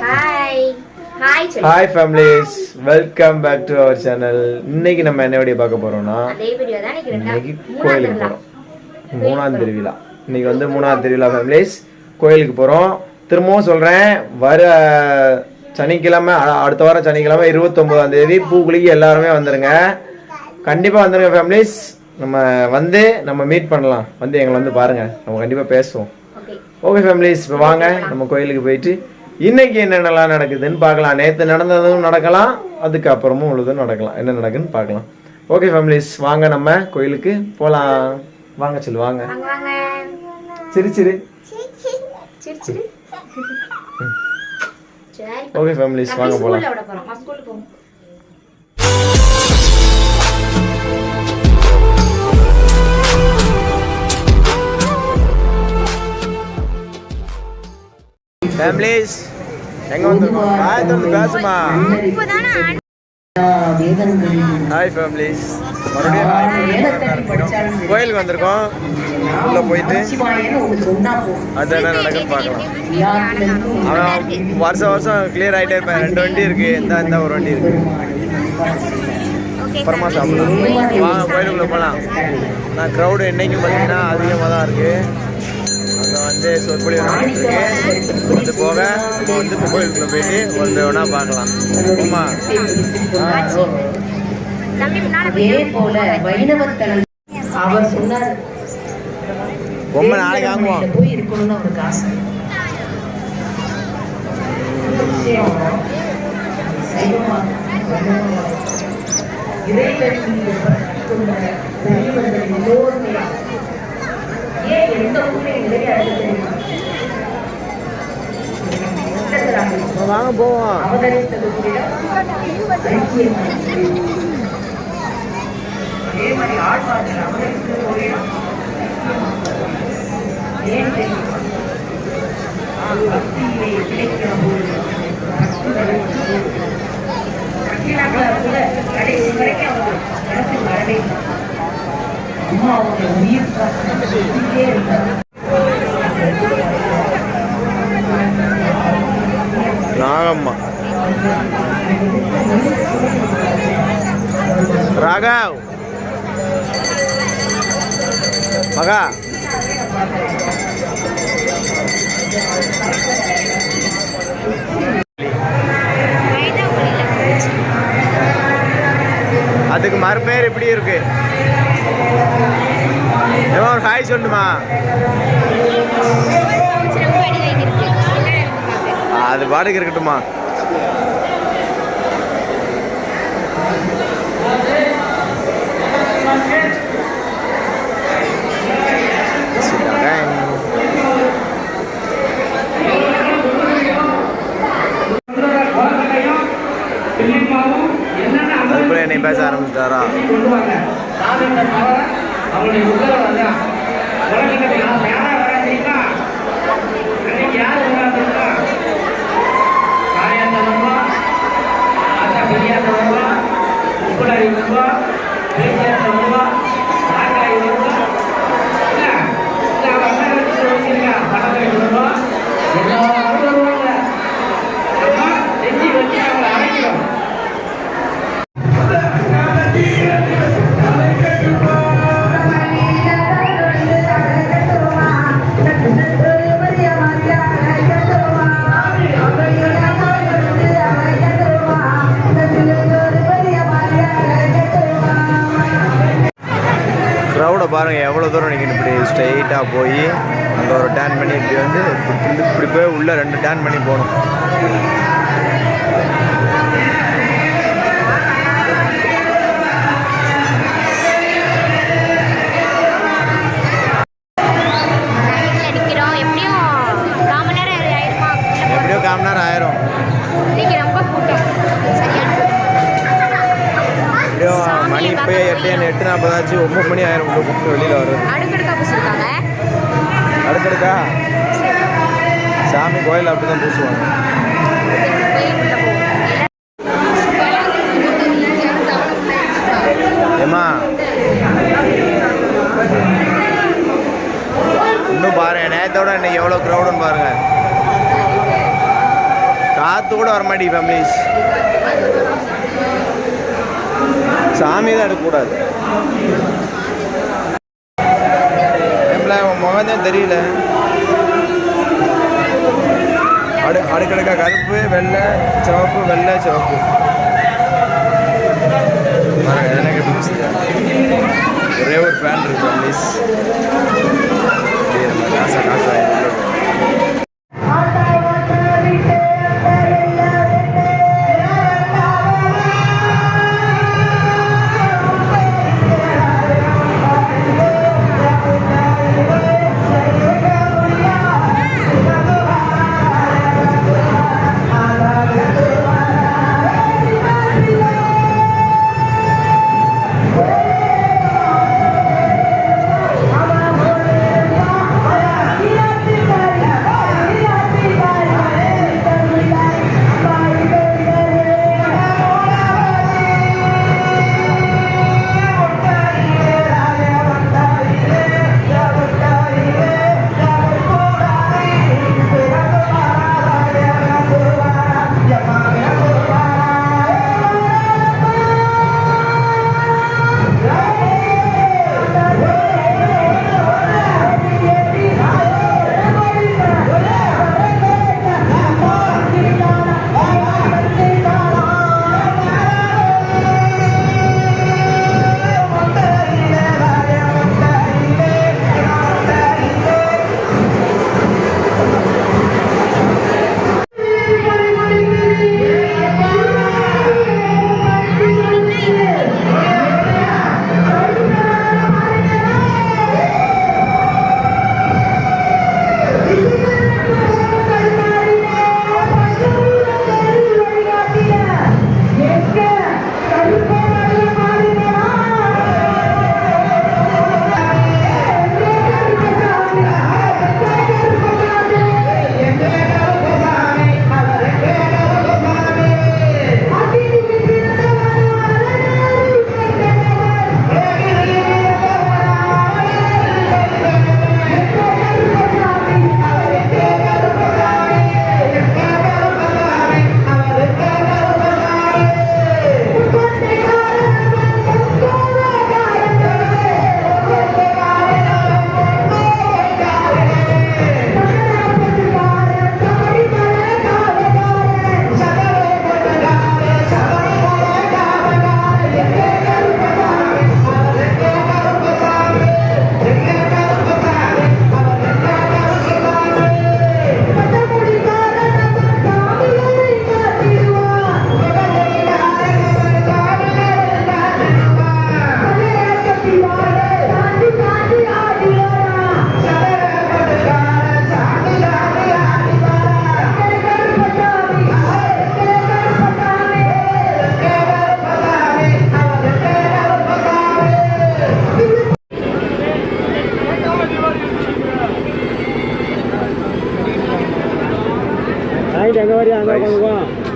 Hi families welcome back to our channel இன்னைக்கு நம்ம என்ன வீடியோ பார்க்க போறோம்னா இன்னைக்கு கோயிலுக்கு போகிறோம் மூணாம் திருவிழா. இன்னைக்கு வந்து மூணாவது திருவிழா ஃபேமிலிஸ் கோயிலுக்கு போகிறோம் திரும்பவும் சொல்கிறேன் வர சனிக்கிழமை அடுத்த வாரம் சனிக்கிழமை இருபத்தொம்போதாம் தேதி பூக்குளிக்கு எல்லாருமே வந்துருங்க. கண்டிப்பாக வந்துருங்க ஃபேமிலிஸ் நம்ம வந்து நம்ம மீட் பண்ணலாம். வந்து எங்களை வந்து பாருங்க. நம்ம கண்டிப்பாக பேசுவோம். ஓகே ஃபேமிலிஸ் இப்போ வாங்க நம்ம கோயிலுக்கு போயிட்டு இன்னைக்கு என்னென்னலாம் நடக்குதுன்னு பார்க்கலாம். நேற்று நடந்ததும் நடக்கலாம் அதுக்கப்புறமும் உள்ளதும் நடக்கலாம். என்ன நடக்குன்னு பார்க்கலாம். ஓகே ஃபேமிலிஸ் வாங்க நம்ம கோயிலுக்கு போகலாம் வாங்க சொல்லு வாங்க. சிரி சிரி. ஓகே ஃபேமிலிஸ் வாங்க போகலாம் ஃபேமிலிஸ் எங்க வந்திருக்கோம்? ஹாய் தம்பி பேசுமா? ஹாய் ஃபேமிலிஸ் மறுபடியும். கோயிலுக்கு வந்திருக்கோம். உள்ள போயிட்டு அது என்ன நடக்குன்னு பார்க்கலாம். அவன் வருஷம் வருஷம் கிளியர் ஆகிட்டே இருப்பேன். ரெண்டு வண்டி இருக்கு. இந்த இந்த ஒரு வண்டி இருக்கு. அப்புறமா சாப்பிடலாம். வாங்க கோயிலுக்குள்ள போகலாம் நான் க்ரௌடு என்னைக்கும் பார்த்தீங்கன்னா அதிகமாக தான் இருக்கு. அங்கே வந்து சொற்பொழிவு நடந்துட்டு இருக்கு அது போக நம்ம வந்து கோயிலுக்குள்ள போயிட்டு வந்து வேணா பார்க்கலாம். ஆமா தம்பி முன்னால அதே போல அவர் சொன்னார். பொம்மை நாளைக்கு போய் இருக்கணும்னு அவருக்கு ஆசை. இறைவன் எல்லோருமே. ஏன் எந்த ஊரே கிடையாது வாங்க போவோம். கடைசி வரைக்கும் அவங்க இடத்துக்கு வரவே அம்மா அவங்க உயிர் காத்து இருந்தாங்க எப்படி இருக்கு. ஏமா ஒரு ஹாய் சொல்லுமா. அது பாட்டுக்கு இருக்கட்டுமா க்ரௌடை பாருங்கள் எவ்வளோ தூரம் நீங்கள் இப்படி ஸ்ட்ரைட்டாக போய் அங்கே ஒரு டேன் பண்ணி இப்படி வந்து இப்படி போய் உள்ளே ரெண்டு டேன் பண்ணி போகணும். மணி இப்போயே எட்டு எட்டு நாற்பதாச்சு ஒம்பது மணி ஆயிரம் உள்ள கூப்பிட்டு வெளியில் வரும் அடுக்கடுக்கா சாமி கோயில் அப்படி தான் பூசுவாங்க. ஏமா இன்னும் பாருங்க நேரத்தோட இன்னைக்கு எவ்வளோ க்ரௌடுன்னு பாருங்க. காற்று கூட வர மாட்டேங்குது ஃபேமிலிஸ் சாமி தான் எடுக்கக்கூடாது. ஏம்ல, உன் முகம் தான் தெரியல. அடு அடுக்கடுக்கா கருப்பு வெள்ளை சிவப்பு வெள்ளை சிவப்பு. எனக்கு ஒரே ஒரு ஃபேன் இருக்கு ப்ளீஸ்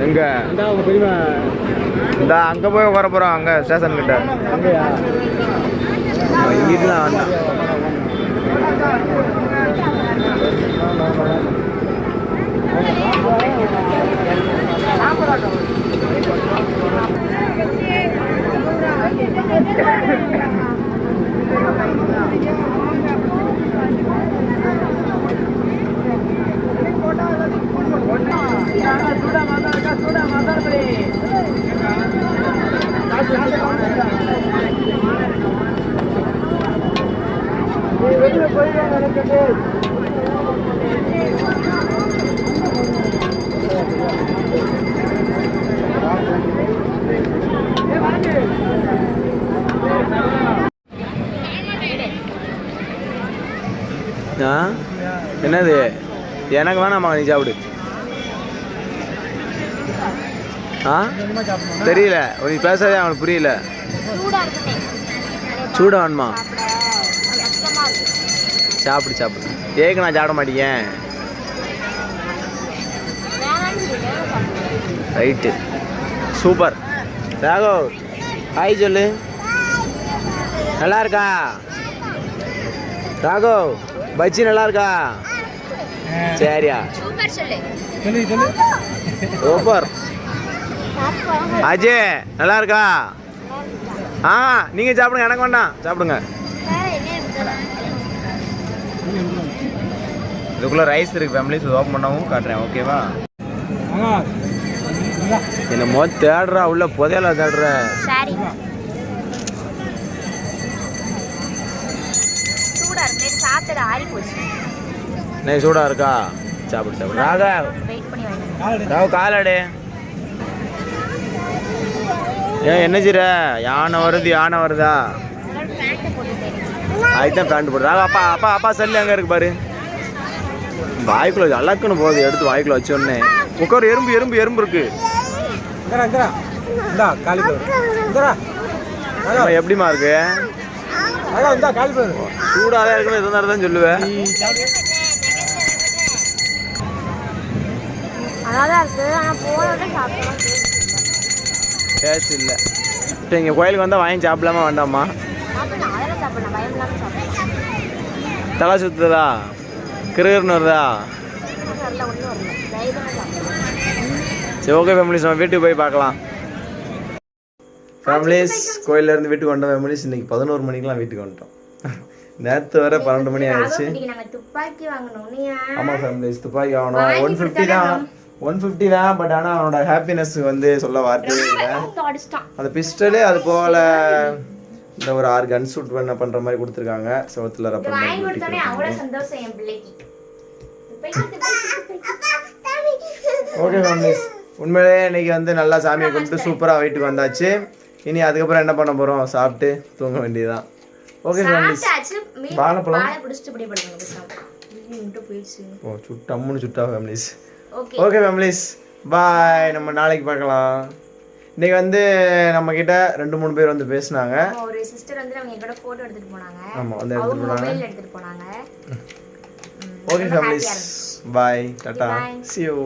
எங்க இந்த அங்க போய் உட்கார போறோம் அங்க ஸ்டேஷன் கிட்ட. இங்கிட்டுலாம் வேண்டாம் ஆ எனக்கு வேணாம்மா நீ சாப்பிடு. ஆ? தெரியல. நீ பேசாதே அவனுக்கு புரியல. சூடா வேணுமா? சாப்பிடு சாப்பிடு. ஏக்கு நான் சாப்பிட மாட்டேன் ரைட்டு சூப்பர் ராகவ் ஹாய் சொல்லு. நல்லா இருக்கா? ராகவ் பஜ்ஜி நல்லா இருக்கா? சரியா? சூப்பர் சொல்லு. சொல்லு சொல்லு. சூப்பர். அஜய் நல்லா இருக்கா ஆ நீங்கள் சாப்பிடுங்க எனக்கு வேண்டாம். சாப்பிடுங்க. இதுக்குள்ளே ரைஸ் இருக்கு ஃபேமிலிஸ் ஓப்பன் பண்ணவும் காட்டுறேன் ஓகேவா என்னமோ தேடுறா உள்ள புதையல தேடுற. சாப்பிட்டது ஆறி போச்சு நே சூடா இருக்கா? சாப்பிடு சாப்பிடு. ராகா வெயிட் பண்ணி வாங்கிட்டு ராகு காலாடு. ஏன் என்ன செய்ற யானை வருது யானை வருதா? அதுதான் பேண்ட் போடுறா அப்பா அப்பா அப்பா செல்லு அங்கே இருக்கு பாரு. வாய்க்குள்ள அலக்குன்னு போகுது. எடுத்து வாய்க்குள்ள வச்ச உடனே உட்காரு எறும்பு எறும்பு எறும்பு இருக்கு. அம்மா, எப்படிம்மா இருக்கு? சூடாதான் இருக்குன்னு எது தான் சொல்லுவேன். டேஸ்ட் இல்லை. இப்போ இங்கே கோயிலுக்கு வந்தால் வாங்கி சாப்பிடலாமா வேண்டாமா? தலை சுத்துதா? கிருகிருன்னு வருதா சரி ஓகே ஃபேமிலிஸ் நம்ம வீட்டுக்கு போய் பார்க்கலாம். ஃபேமிலிஸ் கோயிலேருந்து வீட்டுக்கு வந்தோம். ஃபேமிலிஸ் இன்னைக்கு பதினோரு மணிக்கெலாம் வீட்டுக்கு வந்துட்டோம். நேற்று வர பன்னெண்டு மணி ஆயிடுச்சு. ஆமாம் ஃபேமிலிஸ் துப்பாக்கி வாங்கணும் ஒன் ஃபிஃப்டி தான். ஒன் ஃபிஃப்டி தான் பட் ஆனால் அவனோட ஹாப்பினஸ் வந்து சொல்ல வார்த்தையே இல்லை. அந்த பிஸ்டலே அது போல இந்த ஒரு ஆறு கன் ஷூட் பண்ண பண்ணுற மாதிரி கொடுத்துருக்காங்க. செவத்தில் ரப்பர். ஓகே ஃபேமிலிஸ் உண்மையிலே இன்னைக்கு வந்து நல்லா சாமியை கும்பிட்டு சூப்பராக வீட்டுக்கு வந்தாச்சு. இனி அதுக்கப்புறம் என்ன பண்ண போகிறோம் சாப்பிட்டு தூங்க வேண்டியதுதான். ஓகே ஃபேமிலிஸ் வாழைப்பழம்? ஓ சுட்டம்முன்னு சுட்டா ஃபேமிலிஸ் ஓகே ஃபேமிலிஸ் பாய் நம்ம நாளைக்கு பார்க்கலாம். இன்னைக்கு வந்து நம்ம கிட்ட ரெண்டு மூணு பேர் வந்து பேசுனாங்க. ஒரு சிஸ்டர் வந்து அவங்க கூட போட்டோ எடுத்துட்டு போனாங்க. ஆமா, வந்து எடுத்துட்டு போனாங்க. மொபைல் எடுத்துட்டு போனாங்க. Okay families bye Bye. see you.